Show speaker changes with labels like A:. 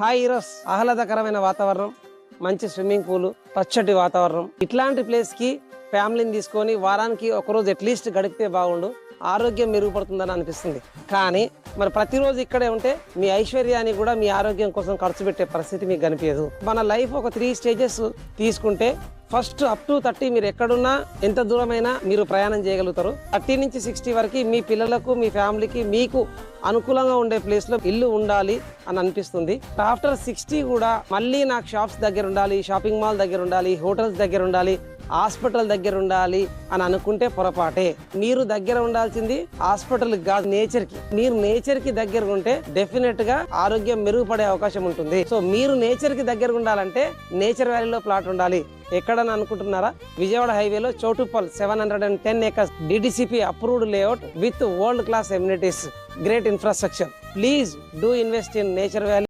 A: Hi Eros ఆహ్లాదకరమైన వాతావరణం మంచి స్విమ్మింగ్ పూల్ పచ్చటి వాతావరణం. ఇట్లాంటి ప్లేస్కి ఫ్యామిలీని తీసుకొని వారానికి ఒకరోజు అట్లీస్ట్ గడిపితే బాగుండు. ఆరోగ్యం మెరుగుపడుతుందని అనిపిస్తుంది. కానీ మరి ప్రతిరోజు ఇక్కడే ఉంటే మీ ఐశ్వర్యాన్ని కూడా మీ ఆరోగ్యం కోసం ఖర్చు పెట్టే పరిస్థితి మీకు కనిపించదు. మన లైఫ్ ఒక త్రీ స్టేజెస్ తీసుకుంటే ఫస్ట్ అప్ టు థర్టీ మీరు ఎక్కడున్నా ఎంత దూరమైనా మీరు ప్రయాణం చేయగలుగుతారు. థర్టీ నుంచి సిక్స్టీ వరకు మీ పిల్లలకు మీ ఫ్యామిలీకి మీకు అనుకూలంగా ఉండే ప్లేస్లో ఇల్లు ఉండాలి అని అనిపిస్తుంది. ఆఫ్టర్ సిక్స్టీ కూడా మళ్ళీ నాకు షాప్స్ దగ్గర ఉండాలి షాపింగ్ మాల్ దగ్గర ఉండాలి హోటల్స్ దగ్గర ఉండాలి హాస్పిటల్ దగ్గర ఉండాలి అని అనుకుంటే పొరపాటే. మీరు దగ్గర ఉండాల్సింది హాస్పిటల్కి కాదు నేచర్కి. మీరు నేచర్కి దగ్గర ఉంటే డెఫినెట్గా ఆరోగ్యం మెరుగుపడే అవకాశం ఉంటుంది. సో మీరు నేచర్కి దగ్గర ఉండాలంటే నేచర్ వ్యాలీలో ప్లాట్ ఉండాలి. ఎక్కడని అనుకుంటున్నారా? విజయవాడ హైవేలో Choutuppal seven hundred and ten acres DDCP approved layout with world class amenities great infrastructure please do invest in nature valley